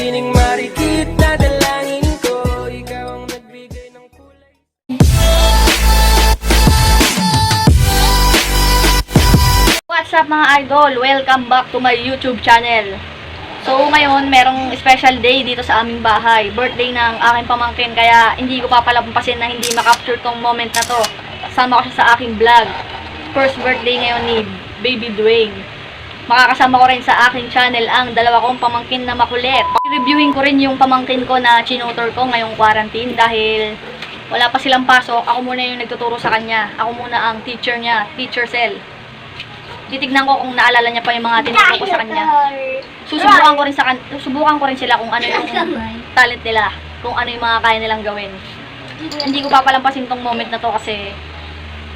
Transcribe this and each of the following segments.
sining marikit na dalangin ko Ikaw ang nagbigay ng kulay What's up mga idol? Welcome back to my YouTube channel. So ngayon, merong special day dito sa aming bahay. Birthday ng aking pamangkin kaya hindi ko papalampasin na hindi makapture tong moment na to. Sama ko siya sa aking vlog. First birthday ngayon ni Baby Dwayne. Makakasama ko rin sa aking channel ang dalawa kong pamangkin na makulit. Reviewing ko rin yung pamangkin ko na chinutor ko ngayong quarantine dahil wala pa silang pasok. Ako muna yung nagtuturo sa kanya. Ako muna ang teacher niya, teacher cell titignan ko kung naalala niya pa yung mga tinuturo ko sa kanya. Susubukan ko rin sa kan susubukan ko rin sila kung ano yung talent nila, kung ano yung mga kaya nilang gawin. Hindi ko papalampasin tong moment na to kasi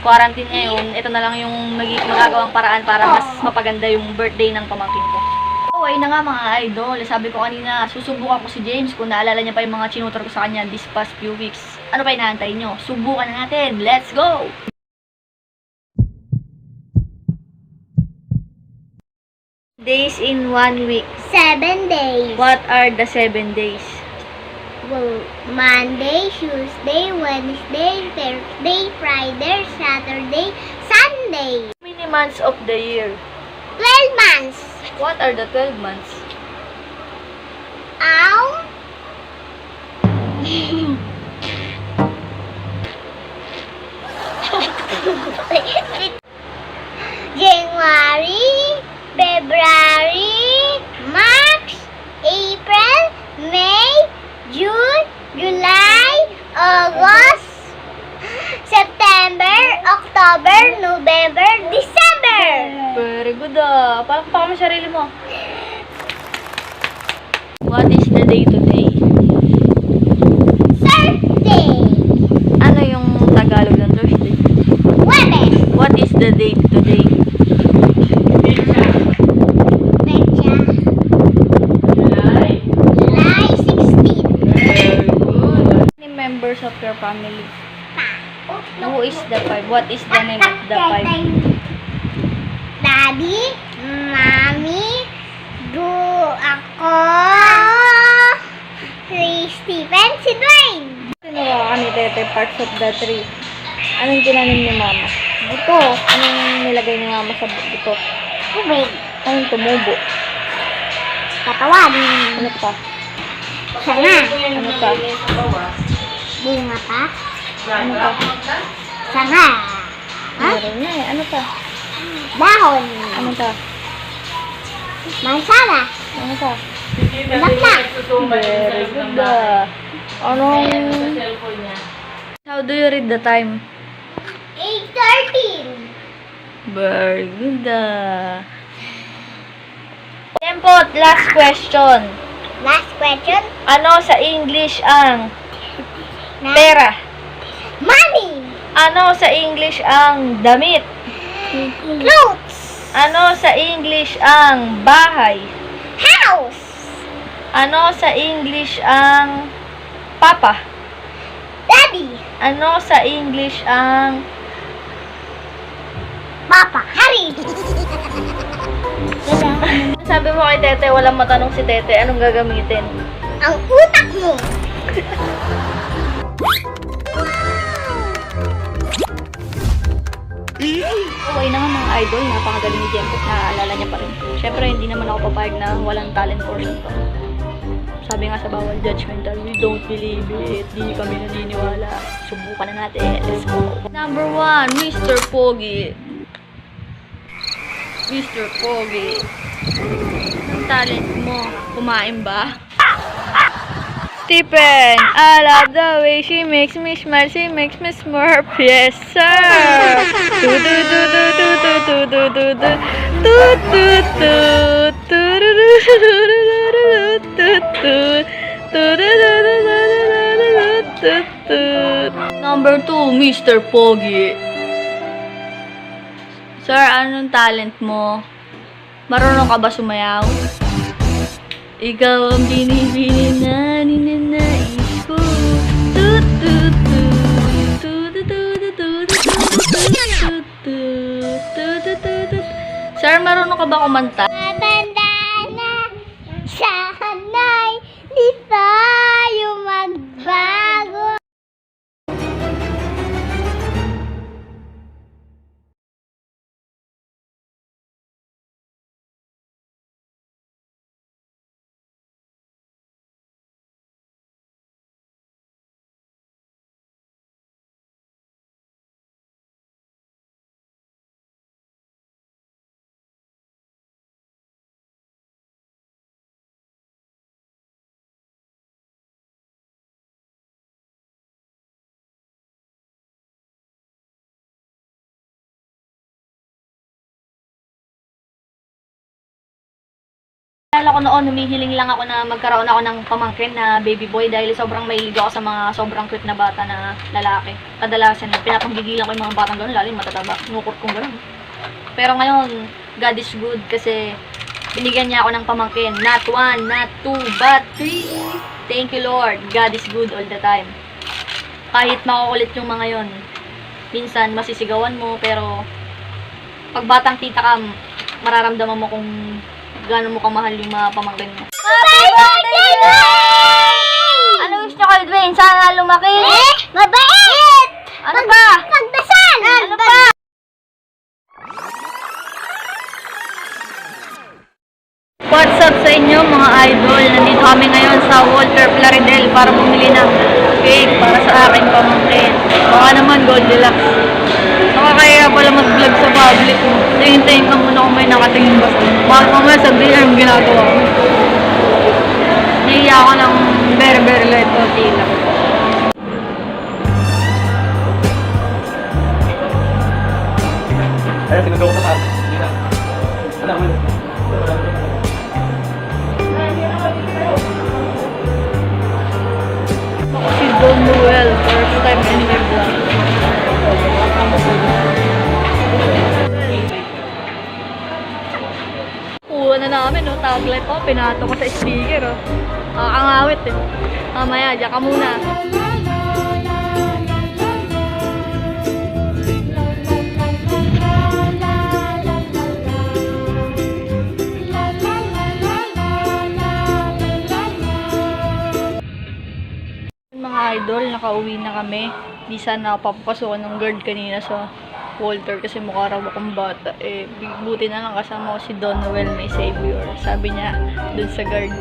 quarantine ngayon, ito na lang yung magagawang paraan para mas mapaganda yung birthday ng pamangkin ko. So, ayun na nga mga idol. Sabi ko kanina, susubukan ko si James kung naalala niya pa yung mga chinutor ko sa kanya this past few weeks. Ano pa inaantay nyo? Subukan na natin. Let's go! Days in one week. Seven days. What are the seven days? Well, Monday, Tuesday, Wednesday, Thursday, Friday, Saturday, Sunday. How many months of the year? Twelve months. What are the 12 months? Ow. January, February, March, April, May, June, July, August, September, October, November, December. Very good ah. Palakpakan mo sarili mo. What is the day today? Thursday, Ano yung Tagalog ng Thursday? Webes, What is the date today? Pecha, July 16. Very good. How many members of your family? Who is the five? What is the name of the five? Daddy, Mommy, Do, ako, si Steven, si Dwayne. Sinuha kami tete parts of the tree. Anong tinanim ni mama? Buto. Anong nilagay ni mama sa buto? Tubig, Anong tumubo? katawan, Ano pa? sanga, Ano pa? Bunga pa, Ano pa? sanga, ha? Meron na eh. Ano pa? dahon, Ano pa? mansala, Ano pa? laklak, Very good. Anong... How do you read the time? 8.13. Very good ah. Tempot, last question. Last question, Ano sa English ang pera? money, Ano sa English ang damit? clothes, Ano sa English ang bahay? house, Ano sa English ang papa? daddy, Ano sa English ang papa, hari. Sabi mo kay Tete, walang matanong si Tete, anong gagamitin? Ang utak mo. Okay na nga mga idol, napakagaling ni Jempot, naaalala niya pa rin. Siyempre, hindi naman ako papayag na walang talent portion to. Sabi nga sa bawal judgmental, we don't believe it, di kami naniniwala. Subukan na natin, let's go. Number one, Mr. Pogi. Mr. Pogi. Ang talent mo, kumain ba? Stephen, I love the way she makes me smile, she makes me smurf, yes sir! Do do do do do do do do do do do do do do do do do do Number two, Mr. Pogi. Sir, anong talent mo? Marunong ka ba sumayaw? Ikaw ang binibini na ninanais Sir, marunong ka ba kumanta? Matanda Kala ko noon, humihiling lang ako na magkaroon ako ng pamangkin na baby boy dahil sobrang mahilig ako sa mga sobrang cute na bata na lalaki. Kadalasan, pinapanggigilan ko yung mga batang gano'n, lalo yung matataba. Nukot kong gano'n. Pero ngayon, God is good kasi binigyan niya ako ng pamangkin. Not one, not two, but three. Thank you, Lord. God is good all the time. Kahit makukulit yung mga yon, minsan masisigawan mo, pero pag batang tita ka, mararamdaman mo kung gaano mo kamahal yung mga pamangkin mo. Happy birthday, Dwayne! Ano gusto ko, Dwayne? Sana lumaki? Eh, mabait! Ano pa? Pagdasal! Ano pa? What's up sa inyo mga idol? Nandito kami ngayon sa Walter Plaridel para bumili ng cake para sa aking pamangkin. Baka naman Goldilocks. Nakakaya pala mag-vlog sa public. Tingin-tingin ka muna kung may nakatingin ba. Baka mamaya sabihin ang ginagawa ko. Nahiya ako ng very light konti lang. Ayan, sinugaw ko sa taas. Hindi na. Alam mo. Si Don Noel, first time in my vlog. Namin, no? Tagline ko, pinato ko sa speaker, oh. Nakakangawit, eh. Mamaya, diyan ka muna. Mga idol, nakauwi na kami. Di sana papapasukan ng guard kanina sa Walter kasi mukha raw akong bata. Eh, buti na lang kasama ko si Don Noel may savior. Sabi niya dun sa guard,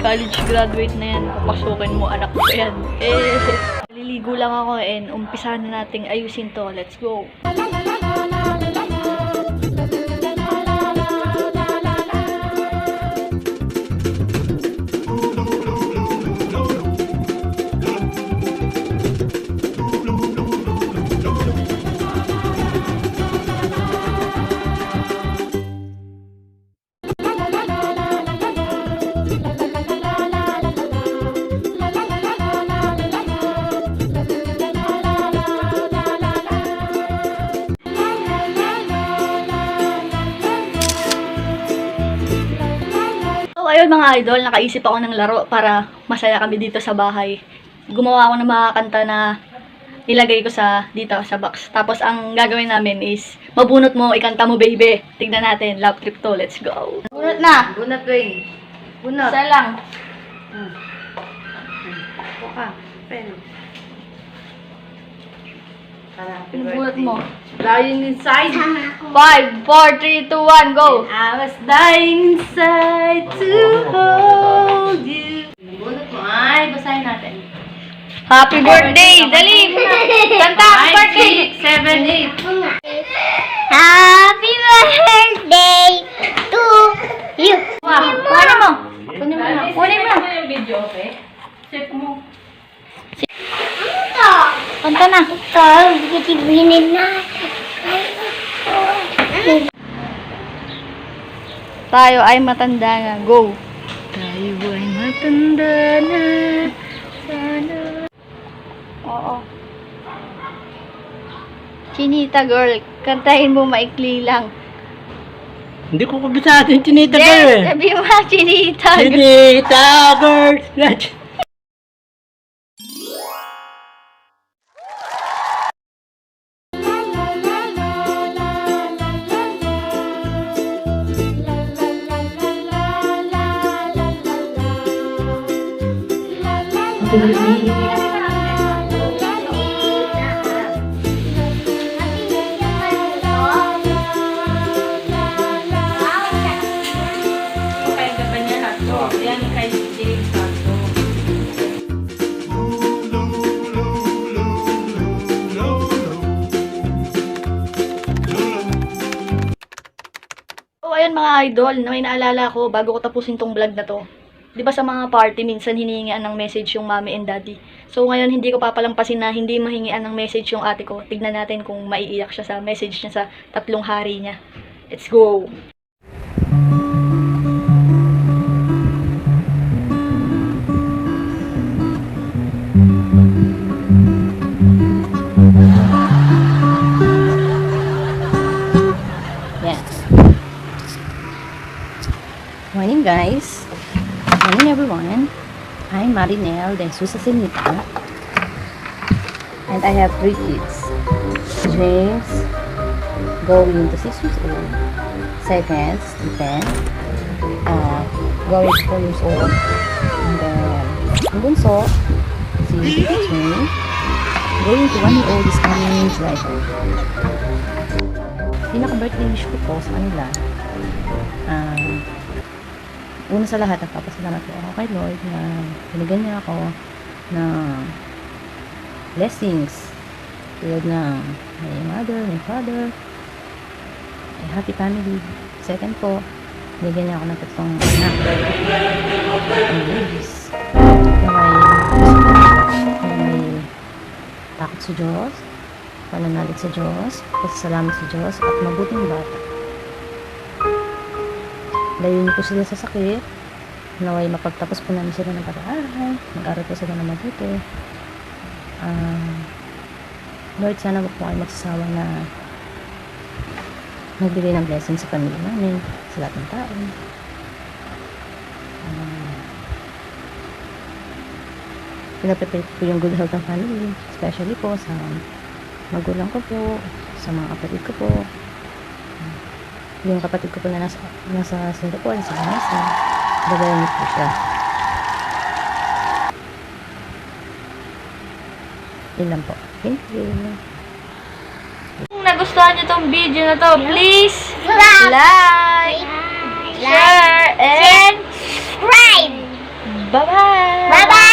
college graduate na yan, papasukin mo anak ko yan. Eh, naliligo lang ako and umpisa na nating ayusin to. Let's go! So, ayun mga idol, nakaisip ako ng laro para masaya kami dito sa bahay. Gumawa ako ng mga kanta na nilagay ko sa dito sa box. Tapos ang gagawin namin is mabunot mo, ikanta mo baby. Tignan natin, love trip to, let's go. Bunot na. Bunot, Wayne. Bunot. Isa lang. Buka. Pen. Para, Pinubunot mo. Dying inside. 5, 4, 3, 2, 1, go! I was dying inside to hold you. Bunot mo. Ay, basahin natin. Happy birthday! Dali! Kanta, happy birthday! 6, 7, 8. Happy birthday to you! Wow, kuhanin mo. Kunin mo na. Kunin mo. yung video, okay? Set mo. Kanta na. Ito, gitibinin na. Tayo ay matanda na. Go! Tayo ay matanda na. Sana. Oo. Chinita girl, kantahin mo maikli lang. Hindi ko kabisado yung chinita Yes, girl. sabi mo, chinita girl. Chinita girl. Mga idol, may naalala ko bago ko tapusin tong vlog na to. 'di ba sa mga party minsan hinihingian ng message yung mommy and daddy. So ngayon hindi ko papalampasin na hindi mahingian ng message yung ate ko. Tignan natin kung maiiyak siya sa message niya sa tatlong hari niya. Let's go. Yes. Morning guys. I'm Marinel de Susa Senita. And I have three kids. James, going to 6 years old. Second, Stephen, uh, going to 4 years old. And then, ang bunso, si Jane, going to 1 year old is coming July 4. Pinaka-birthday wish ko po sa kanila, ah, una sa lahat, nagpapasalamat po ako kay Lord na binigyan niya ako ng blessings tulad ng my mother, my father, a happy family. Second po, binigyan niya ako ng tatlong anak na may, na may takot sa Diyos, pananalig sa Diyos, pasasalamat sa Diyos, at mabuting bata. Layunin ko sila sa sakit, naway mapagtapos po namin sila ng pag-aaral, mag-aral po sila ng mabuti. Ah, Lord, sana po kayo magsasawa na magbigay ng blessing sa pamilya namin, sa lahat ng tao. Ah, pinaprepare po yung good health ng family, especially po sa magulang ko po, sa mga kapatid ko po, yung kapatid ko po na nasa, nasa Singapore, sa Vanessa, babayan niyo po siya. Yun lang po. Thank you. Kung nagustuhan nyo tong video na to, please Subscribe. like, share, and Subscribe. bye-bye! Bye-bye.